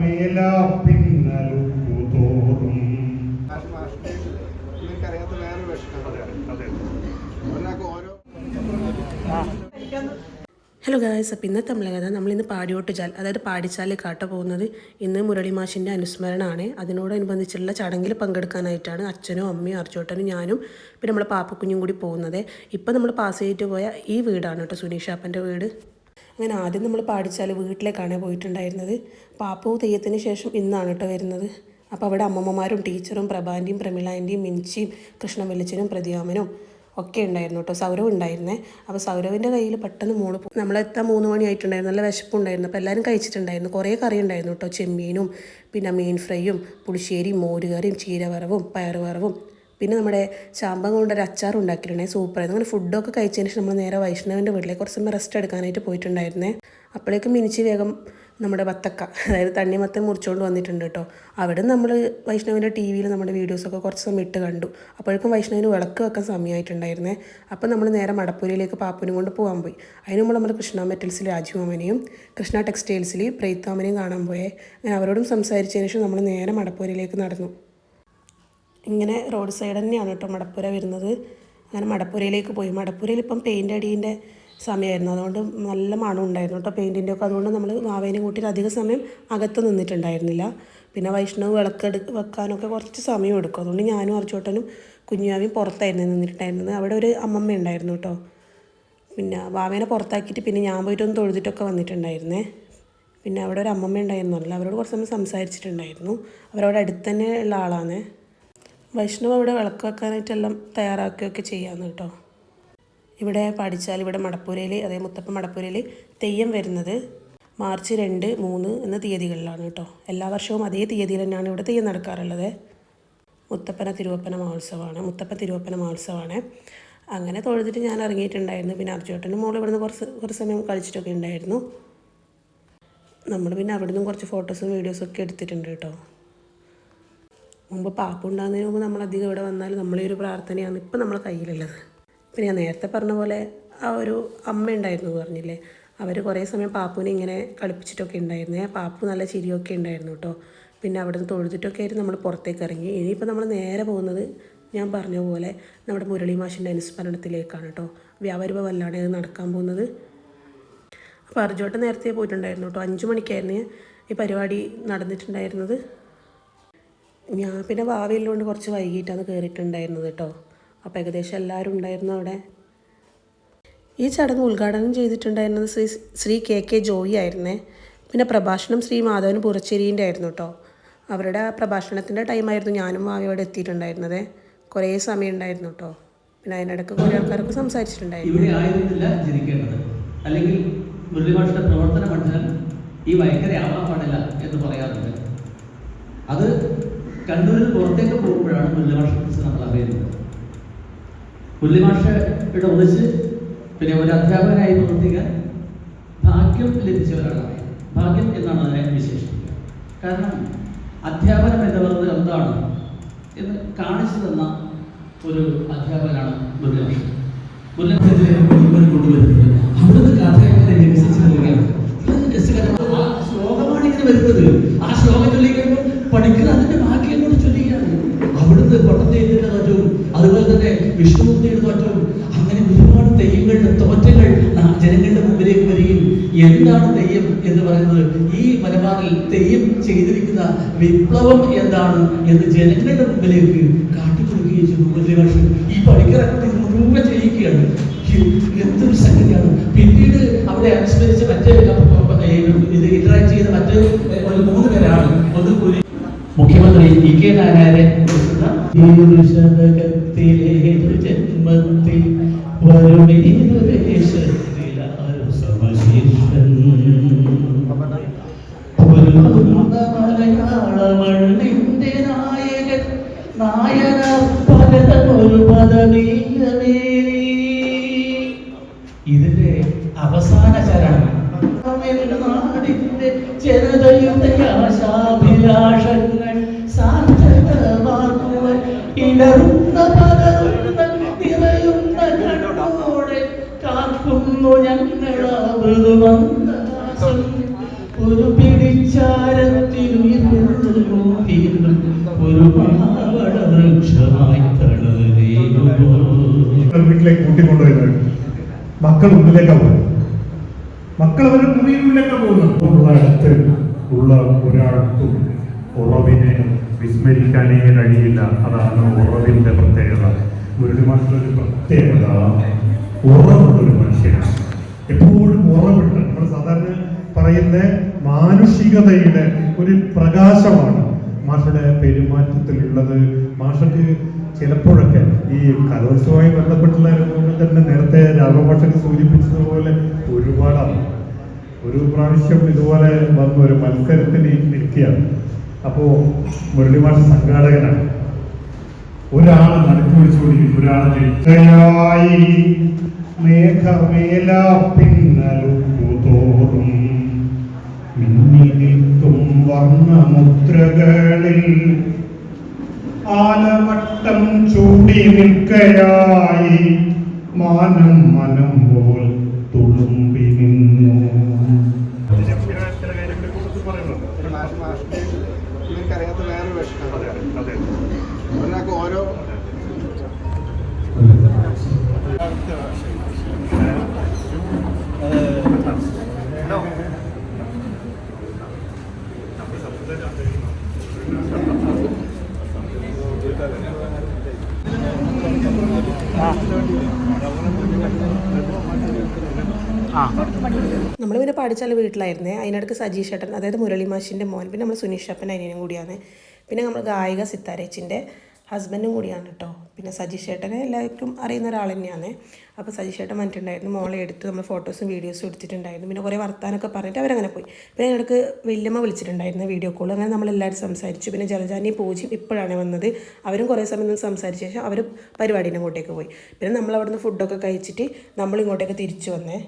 വേല പിന്നലുക്കു തോറും hello guys അപ്പം ഇന്നത്തെ നമ്മളെ കഥ നമ്മളിന്ന് പാടിയോട്ട് ചാൽ അതായത് പാടിച്ചാൽ കാട്ട പോകുന്നത് ഇന്ന് മുരളി മാഷിന്റെ അനുസ്മരണമാണ് അതിനോടനുബന്ധിച്ചുള്ള ചടങ്ങിൽ പങ്കെടുക്കാനായിട്ടാണ് അച്ഛനും അമ്മയും അർച്ചോട്ടനും ഞാനും പിന്നെ നമ്മളെ പാപ്പക്കുഞ്ഞും കൂടി പോകുന്നത്. ഇപ്പം നമ്മൾ പാസ് ചെയ്തിട്ട് പോയ ഈ വീടാണ് കേട്ടോ സുനീഷാപ്പന്റെ വീട്. അങ്ങനെ ആദ്യം നമ്മൾ പാടിച്ചാൽ വീട്ടിലേക്കാണ് പോയിട്ടുണ്ടായിരുന്നത് പാപ്പു തെയ്യത്തിന് ശേഷം ഇന്നാണ് കേട്ടോ വരുന്നത്. അപ്പോൾ അവിടെ അമ്മമ്മമാരും ടീച്ചറും പ്രഭാന്റെയും പ്രമിളാന്റെയും മിൻച്ചിയും കൃഷ്ണൻ വെളിച്ചനും പ്രതിയാമനും ഒക്കെ ഉണ്ടായിരുന്നു കേട്ടോ. സൗരവ് ഉണ്ടായിരുന്നേ. അപ്പോൾ സൗരവിന്റെ കയ്യിൽ പെട്ടെന്ന് മോൾ പോകും നമ്മളെത്താൻ മൂന്ന് മണിയായിട്ടുണ്ടായിരുന്നു നല്ല വിശപ്പുണ്ടായിരുന്നു. അപ്പോൾ എല്ലാവരും കഴിച്ചിട്ടുണ്ടായിരുന്നു. കുറേ കറി ഉണ്ടായിരുന്നു കേട്ടോ. ചെമ്മീനും പിന്നെ മീൻ ഫ്രൈയും പുളിശ്ശേരിയും മോരുകറിയും ചീരവറവും പയറുവറവും പിന്നെ നമ്മുടെ ചാമ്പം കൊണ്ടൊരു അച്ചാർ ഉണ്ടാക്കിയിട്ടുണ്ടായി സൂപ്പറായിരുന്നു അങ്ങനെ ഫുഡൊക്കെ കഴിച്ചതിന് ശേഷം നമ്മൾ നേരെ വൈഷ്ണവിന്റെ വീട്ടിലേക്ക് കുറച്ച് സമയം റെസ്റ്റ് എടുക്കാനായിട്ട് പോയിട്ടുണ്ടായിരുന്നേ. അപ്പോഴേക്കും മിനിച്ച് വേഗം നമ്മുടെ ബത്തക്ക അതായത് തണ്ണിമത്തൻ മുറിച്ചുകൊണ്ട് വന്നിട്ടുണ്ട് കേട്ടോ അവിടെ നമ്മൾ വൈഷ്ണവിന്റെ ടി വിയിൽ നമ്മുടെ വീഡിയോസൊക്കെ കുറച്ച് സമയം ഇട്ട് കണ്ടു. അപ്പോഴേക്കും വൈഷ്ണവിന് വിളക്ക് വെക്കാൻ സമയമായിട്ടുണ്ടായിരുന്നേ. അപ്പോൾ നമ്മൾ നേരെ മടപ്പൂരിയിലേക്ക് പാപ്പനും കൊണ്ട് പോകാൻ പോയി. അതിന് നമ്മൾ നമ്മുടെ കൃഷ്ണ മെറ്റൽസിൽ രാജുമാമനെയും കൃഷ്ണ ടെക്സ്റ്റൈൽസിൽ പ്രൈത്താമനെയും കാണാൻ പോയേ. അങ്ങനെ അവരോടും സംസാരിച്ചതിന് ശേഷം നമ്മൾ നേരെ മടപ്പൂരിലേക്ക് നടന്നു. ഇങ്ങനെ റോഡ് സൈഡ് തന്നെയാണ് കേട്ടോ മടപ്പുര വരുന്നത്. അങ്ങനെ മടപ്പുരയിലേക്ക് പോയി. മടപ്പുരയിൽ ഇപ്പം പെയിന്റ് അടീന്റെ സമയമായിരുന്നു അതുകൊണ്ട് നല്ല മണം ഉണ്ടായിരുന്നു കേട്ടോ പെയിന്റിന്റെ ഒക്കെ അതുകൊണ്ട് നമ്മൾ മാവേനെ കൂട്ടിയിൽ അധിക സമയം അകത്ത് നിന്നിട്ടുണ്ടായിരുന്നില്ല. പിന്നെ വൈഷ്ണവ് വിളക്കെടു വെക്കാനൊക്കെ കുറച്ച് സമയം എടുക്കും. അതുകൊണ്ട് ഞാനും അർച്ചോട്ടനും കുഞ്ഞുവാവിയും പുറത്തായിരുന്നു നിന്നിട്ടുണ്ടായിരുന്നത്. അവിടെ ഒരു അമ്മമ്മ ഉണ്ടായിരുന്നു കേട്ടോ. പിന്നെ വാവേനെ പുറത്താക്കിയിട്ട് പിന്നെ ഞാൻ പോയിട്ടൊന്ന് തൊഴുതിട്ടൊക്കെ വന്നിട്ടുണ്ടായിരുന്നേ. പിന്നെ അവിടെ ഒരു അമ്മമ്മ ഉണ്ടായിരുന്നല്ലോ. അവരോട് കുറച്ച് സമയം സംസാരിച്ചിട്ടുണ്ടായിരുന്നു. അവരവിടെ അടുത്ത് തന്നെ ഉള്ള ആളാണ് വൈഷ്ണവ് അവിടെ വിളക്ക് വെക്കാനായിട്ടെല്ലാം തയ്യാറാക്കുകയൊക്കെ ചെയ്യാമെന്ന് കേട്ടോ. ഇവിടെ പഠിച്ചാൽ ഇവിടെ മടപ്പൂരയിൽ അതായത് മുത്തപ്പ മടപ്പൂരയിൽ തെയ്യം വരുന്നത് മാർച്ച് രണ്ട് മൂന്ന് എന്ന തീയതികളിലാണ് കേട്ടോ. എല്ലാ വർഷവും അതേ തീയതിയിൽ തന്നെയാണ് ഇവിടെ തെയ്യം നടക്കാറുള്ളത്. മുത്തപ്പന തിരുവപ്പന മഹോത്സവമാണ്. മുത്തപ്പ തിരുവപ്പന മഹോത്സവമാണ്. അങ്ങനെ തൊഴുതിട്ട് ഞാൻ ഇറങ്ങിയിട്ടുണ്ടായിരുന്നു. പിന്നെ അർജുട്ടന്റെ മോൾ ഇവിടുന്ന് കുറച്ച് കുറച്ച് സമയം കളിച്ചിട്ടൊക്കെ ഉണ്ടായിരുന്നു. നമ്മൾ പിന്നെ അവിടുന്ന് കുറച്ച് ഫോട്ടോസും വീഡിയോസും ഒക്കെ എടുത്തിട്ടുണ്ട് കേട്ടോ. മുമ്പ് പാപ്പ ഉണ്ടാകുന്നതിന് മുമ്പ് നമ്മൾ അധികം ഇവിടെ വന്നാൽ നമ്മളെ ഒരു പ്രാർത്ഥനയാണ് ഇപ്പം നമ്മളെ കയ്യിലുള്ളത്. പിന്നെ ഞാൻ നേരത്തെ പറഞ്ഞ പോലെ ആ ഒരു അമ്മ ഉണ്ടായിരുന്നു പറഞ്ഞില്ലേ? അവർ കുറേ സമയം പാപ്പുവിനെ ഇങ്ങനെ കളിപ്പിച്ചിട്ടൊക്കെ ഉണ്ടായിരുന്നേ. പാപ്പു നല്ല ചിരിയൊക്കെ ഉണ്ടായിരുന്നു കേട്ടോ. പിന്നെ അവിടെ നിന്ന് തൊഴുതിട്ടൊക്കെ ആയിരുന്നു നമ്മൾ പുറത്തേക്ക് ഇറങ്ങി. ഇനിയിപ്പോൾ നമ്മൾ നേരെ പോകുന്നത് ഞാൻ പറഞ്ഞ പോലെ നമ്മുടെ മുരളി മാഷിന്റെ അനുസ്മരണത്തിലേക്കാണ് കേട്ടോ. വ്യാപാരി ഭവനിലാണ് ഇത് നടക്കാൻ പോകുന്നത്. അപ്പോൾ അർജുട്ടൻ നേരത്തെ പോയിട്ടുണ്ടായിരുന്നു കേട്ടോ. അഞ്ച് മണിക്കായിരുന്നു ഈ പരിപാടി നടന്നിട്ടുണ്ടായിരുന്നത്. ഞാൻ പിന്നെ ഭാവിയുള്ളതുകൊണ്ട് കുറച്ച് വൈകിട്ടാണ് കയറിയിട്ടുണ്ടായിരുന്നത് കേട്ടോ അപ്പോൾ ഏകദേശം എല്ലാവരും ഉണ്ടായിരുന്നു അവിടെ. ഈ ചടങ്ങ് ഉദ്ഘാടനം ചെയ്തിട്ടുണ്ടായിരുന്നത് ശ്രീ ശ്രീ കെ കെ ജോയി ആയിരുന്നേ. പിന്നെ പ്രഭാഷണം ശ്രീ മാധവൻ പുറച്ചേരീന്റെ ആയിരുന്നു കേട്ടോ അവരുടെ പ്രഭാഷണത്തിന്റെ ടൈമായിരുന്നു ഞാനും ഭാവി അവിടെ എത്തിയിട്ടുണ്ടായിരുന്നത്. കുറേ സമയം ഉണ്ടായിരുന്നു കേട്ടോ പിന്നെ അതിനിടയ്ക്ക് കുറേ ആൾക്കാർക്ക് സംസാരിച്ചിട്ടുണ്ടായിരുന്നു. അല്ലെങ്കിൽ ഈ എന്ന് പറയാറുണ്ട്. അത് കണ്ണൂരിൽ പുറത്തേക്ക് പോകുമ്പോഴാണ് മുരളിഭാഷയെ കുറിച്ച് നമ്മൾ അറിയുന്നത്. പുല്ലുമാഷയുടെ ഒന്നിച്ച് പിന്നെ ഒരു അധ്യാപകനായി പ്രവർത്തിക്കാൻ ഭാഗ്യം ലഭിച്ചവരാണ് ഭാഗ്യം എന്നാണ് അതിനെ വിശേഷിപ്പിക്കുക. കാരണം അധ്യാപനം എന്ന് പറയുന്നത് എന്താണ്? എന്ന് കാണിച്ചു തന്ന ഒരു അധ്യാപകനാണ് ഇത് രസകരമാണ്. ആ ശ്ലോകമാണ് ഇങ്ങനെ വരുന്നത്. ആ ശ്ലോകത്തിലേക്ക് പഠിക്കുന്ന അതിന്റെ ഭാഗ്യം അതുപോലെ തന്നെ വിഷ്ണുമൂർത്തിയുടെ തോറ്റവും. അങ്ങനെ ഒരുപാട് തെയ്യങ്ങളുടെ തോറ്റങ്ങൾ ജനങ്ങളുടെ മുമ്പിലേക്ക് വരികയും എന്താണ് തെയ്യം എന്ന് പറയുന്നത്? ഈ മലബാറിൽ തെയ്യം ചെയ്തിരിക്കുന്ന വിപ്ലവം എന്താണ് എന്ന് ജനങ്ങളുടെ മുമ്പിലേക്ക് കാട്ടിക്കൊടുക്കുകയും ചെയ്തു ഈ പഠിക്കറക്കം ഇത് മുഴുവൻ ചെയ്യിക്കുകയാണ്. എന്തൊരു സംഗതിയാണ്. പിന്നീട് അവിടെ അനുസ്മരിച്ച് മറ്റേ ഇത് ഇന്ററാക്ട് ചെയ്ത മറ്റേ ഒരു മൂന്ന് പേരാണ്. ഒന്ന് മുഖ്യമന്ത്രി ഇ കെ നാരായണൻ കുറിച്ചുള്ള ഈ ഒരു ശതകത്തിലെ ഒരു ജന്മത്തിൽ വരുമേതൊരു ദേശത്തിലാരും സമശീർഷൻ നായകൻ നായന പലതമൊരു പദവീയമേ ഇതിന്റെ അവസാന ചരണം നാടിന്റെ ആശാഭിലാഷങ്ങൾ ഇടറുന്ന പദറുന്ന നിറയുന്ന കണ്ണോടെ കാക്കുന്നു ഞങ്ങളാ മൃദുമന്ദാസം ഒരു പിടിച്ചാരത്തിനുയർന്നു ഒരു പാവട വൃക്ഷമായി വീട്ടിലേക്ക് കൂട്ടിക്കൊണ്ടുവരുന്നത് മക്കൾ ഉള്ളിലേക്കാ പോകുന്നത്. മക്കൾ അവരുടെ മുറിയിലേക്കാ പോകുന്നത്. അടുത്ത് ഉള്ള ഒരാൾക്കും ഉറവിനെ വിസ്മരിക്കാനേ കഴിയില്ല. അതാണ് ഉറവിന്റെ പ്രത്യേകത. മുരളിമാഷൊരു പ്രത്യേകത. ഉറവുള്ളൊരു മനുഷ്യനാണ്. എപ്പോഴും ഉറവുണ്ട്. നമ്മൾ സാധാരണ പറയുന്ന മാനുഷികതയുടെ ഒരു പ്രകാശമാണ് മാഷയുടെ പെരുമാറ്റത്തിലുള്ളത്. മാഷക്ക് ചിലപ്പോഴൊക്കെ ഈ കലോത്സവമായി ബന്ധപ്പെട്ടുള്ള അനുഭവങ്ങൾ തന്നെ നേരത്തെ രാമഭാഷക്ക് സൂചിപ്പിച്ചതുപോലെ ഒരുപാടാണ്. ഒരു പ്രാവശ്യം ഇതുപോലെ വന്ന ഒരു മത്സരത്തിന് നിൽക്കുകയാണ്. അപ്പോൾ മുരളിമാഷ സംഘാടകനാണ്. ഒരാൾ നടുക്ക് പിടിച്ചുകൊണ്ടിരിക്കും ഒരാൾ നിൽക്കയായി മേഘമേല പിന്നലുത്തോറും മിന്നി നിൽക്കും വർണമുദ്രകളിൽ ആലവട്ടം ചൂടി നിൽക്കയായി മാനം മനം പോൽ തുളുമ്പി നിന്നു. ഒരാൾക്ക് ഓരോ നമ്മൾ പിന്നെ പഠിച്ചാൽ വീട്ടിലായിരുന്നേ. അതിനിടക്ക് സജീഷ് ഏട്ടൻ അതായത് മുരളി മാഷിന്റെ മോൻ പിന്നെ നമ്മൾ സുനീഷ് അപ്പൻ അനിയനും കൂടിയാണ്. പിന്നെ നമ്മൾ ഗായിക സിത്താരേച്ചിന്റെ ഹസ്ബൻഡും കൂടിയാണ് കേട്ടോ പിന്നെ സജീഷ് ചേട്ടനെ എല്ലാവർക്കും അറിയുന്ന ഒരാൾ തന്നെയാണ്. അപ്പോൾ സജീഷ് ചേട്ടൻ വന്നിട്ടുണ്ടായിരുന്നു. മോളെ എടുത്ത് നമ്മൾ ഫോട്ടോസും വീഡിയോസും എടുത്തിട്ടുണ്ടായിരുന്നു. പിന്നെ കുറേ വർത്താനൊക്കെ പറഞ്ഞിട്ട് അവരങ്ങനെ പോയി. പിന്നെ ഞങ്ങൾക്ക് വല്യമ്മ വിളിച്ചിട്ടുണ്ടായിരുന്നു വീഡിയോ കോൾ അങ്ങനെ നമ്മളെല്ലാവരും സംസാരിച്ചു. പിന്നെ ജലജാനി പൂജയും ഇപ്പോഴാണ് വന്നത്. അവരും കുറേ സമയം നിന്ന് സംസാരിച്ച ശേഷം അവർ പരിപാടീന്റെ അങ്ങോട്ടേക്ക് പോയി. പിന്നെ നമ്മൾ അവിടുന്ന് ഫുഡൊക്കെ കഴിച്ചിട്ട് നമ്മൾ ഇങ്ങോട്ടേക്ക് തിരിച്ചു വന്നേ.